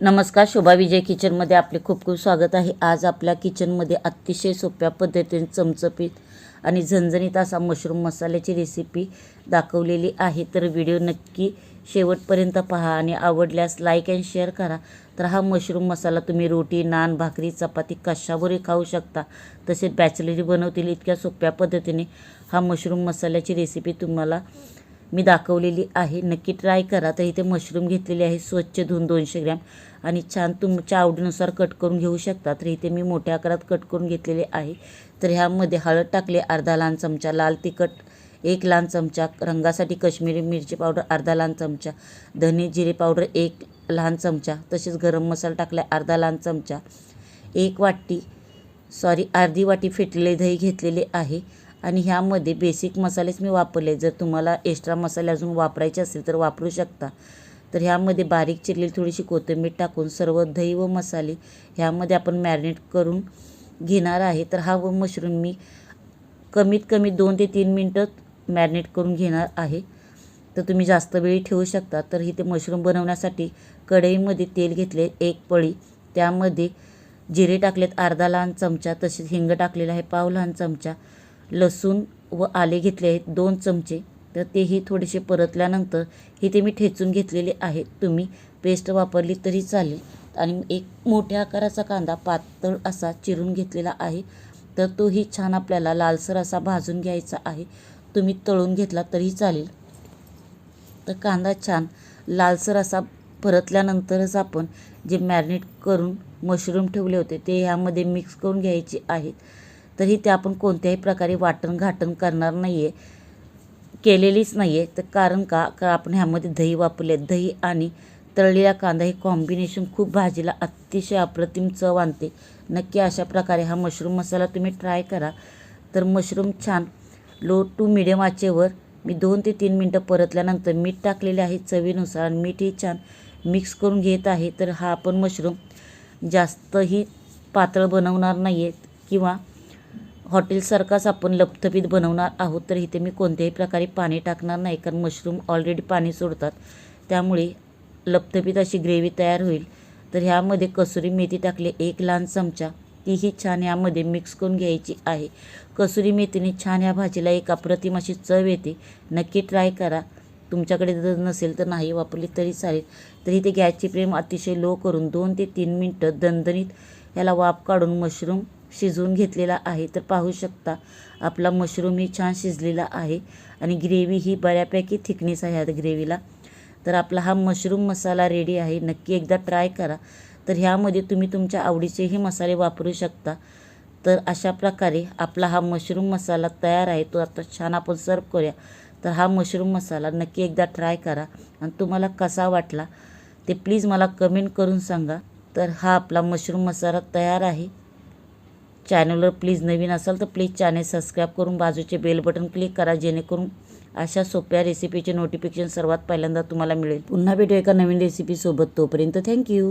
नमस्कार शोभा विजय किचनमध्ये आपले खूप खूप स्वागत आहे. आज आपल्या किचनमध्ये अतिशय सोप्या पद्धतीने चमचपीत आणि झणझणीत असा मशरूम मसाल्याची रेसिपी दाखवलेली आहे. तर व्हिडिओ नक्की शेवटपर्यंत पहा आणि आवडल्यास लाईक अँड शेअर करा. तर हा मशरूम मसाला तुम्ही रोटी नान भाकरी चपाती कशावरही खाऊ शकता. तसेच बॅचलरी बनवतील इतक्या सोप्या पद्धतीने हा मशरूम मसाल्याची रेसिपी तुम्हाला मी दाखवलेली आहे. नक्की ट्राय करा. तर इथे मशरूम घेतलेले आहे. स्वच्छ धुवून दोनशे ग्रॅम. आणि छान तुमच्या आवडीनुसार कट करून घेऊ शकता. तर इथे मी मोठ्या आकारात कट करून घेतलेले आहे. तर ह्यामध्ये हळद टाकले अर्धा लहान चमचा लाल तिखट एक लहान चमचा रंगासाठी कश्मीरी मिरची पावडर अर्धा लहान चमचा धने जिरे पावडर एक लहान चमचा तसेच गरम मसाला टाकला अर्धा लहान चमचा एक वाटी सॉरी अर्धी वाटी फेटलेले दही घेतलेले आहे. आणि ह्यामध्ये बेसिक मसालेच मी वापरले. जर तुम्हाला एक्स्ट्रा मसाले अजून वापरायचे असेल तर वापरू शकता. तर ह्यामध्ये बारीक चिरलेली थोडीशी कोथिंबीर टाकून सर्व दही व मसाले ह्यामध्ये आपण मॅरिनेट करून घेणार आहे. तर हा व मशरूम मी कमीत कमी दोन ते तीन मिनटं मॅरिनेट करून घेणार आहे. तर तुम्ही जास्त वेळी ठेवू शकता. तर इथे मशरूम बनवण्यासाठी कढईमध्ये तेल घेतले एक पळी. त्यामध्ये जिरे टाकलेत अर्धा लहान चमचा. तसेच हिंग टाकलेला आहे पाव लहान चमचा. लसूण व आले घेतले आहेत दोन चमचे. तर तेही थोडेसे परतल्यानंतर हे ते मी ठेचून घेतलेले आहेत. तुम्ही पेस्ट वापरली तरी चालेल. आणि एक मोठ्या आकाराचा कांदा पातळ असा चिरून घेतलेला आहे. तर तोही छान आपल्याला लालसर असा भाजून घ्यायचा आहे. तुम्ही तळून घेतला तरी चालेल. तर कांदा छान लालसर असा परतल्यानंतरच आपण जे मॅरिनेट करून मशरूम ठेवले होते ते ह्यामध्ये मिक्स करून घ्यायचे आहेत. तरी ते आपण कोणत्याही प्रकारे वाटण घाटण करणार नाही आहे केलेलीच नाही आहे तर कारण का? का आपण ह्यामध्ये दही वापरले दही आणि तळलेला कांदा हे कॉम्बिनेशन खूप भाजीला अतिशय अप्रतिम चव आणते. नक्की अशा प्रकारे हा मशरूम मसाला तुम्ही ट्राय करा. तर मशरूम छान लो टू मिडियम आचेवर मी दोन ते तीन मिनटं परतल्यानंतर मीठ टाकलेले आहे चवीनुसार आणि मीठही छान मिक्स करून घेत आहे. तर हा आपण मशरूम जास्तही पातळ बनवणार नाही आहेत किंवा हॉटेलसारखाच आपण लपथपीत बनवणार आहोत तर इथे मी कोणत्याही प्रकारे पाणी टाकणार नाही कारण मशरूम ऑलरेडी पाणी सोडतात. त्यामुळे लपथपीत अशी ग्रेव्ही तयार होईल. तर ह्यामध्ये कसुरी मेथी टाकली एक लहान चमचा. तीही छान यामध्ये मिक्स करून घ्यायची आहे. कसुरी मेथीने छान ह्या भाजीला एक अप्रतिम अशी चव येते. नक्की ट्राय करा. तुमच्याकडे जर नसेल तर नाही वापरली तरी चालेल. तर इथे गॅसची फ्लेम अतिशय लो करून दोन ते तीन मिनटं दणदणीत ह्याला वाफ काढून मशरूम शिजवून घेतलेला आहे तर पाहू शकता आपला मशरूमही छान शिजलेला आहे आणि ग्रेव्ही ही बऱ्यापैकी थिकनेस आहे ह्या ग्रेव्हीला. तर आपला हा मशरूम मसाला रेडी आहे. नक्की एकदा ट्राय करा. तर ह्यामध्ये तुम्ही तुमच्या आवडीचेही मसाले वापरू शकता. तर अशा प्रकारे आपला हा मशरूम मसाला तयार आहे. तो आता छान आपण सर्व करूया. तर हा मशरूम मसाला नक्की एकदा ट्राय करा. आणि तुम्हाला कसा वाटला ते प्लीज मला कमेंट करून सांगा. तर हा आपला मशरूम मसाला तयार आहे. चॅनलवर प्लीज नवीन असाल तर प्लीज चॅनल सबस्क्राईब करून बाजूचे बेल बटन क्लिक करा जेणेकरून अशा सोप्या रेसिपीचे नोटिफिकेशन सर्वात पहिल्यांदा तुम्हाला मिळेल. पुन्हा भेटू एका नवीन रेसिपीसोबत तोपर्यंत थँक्यू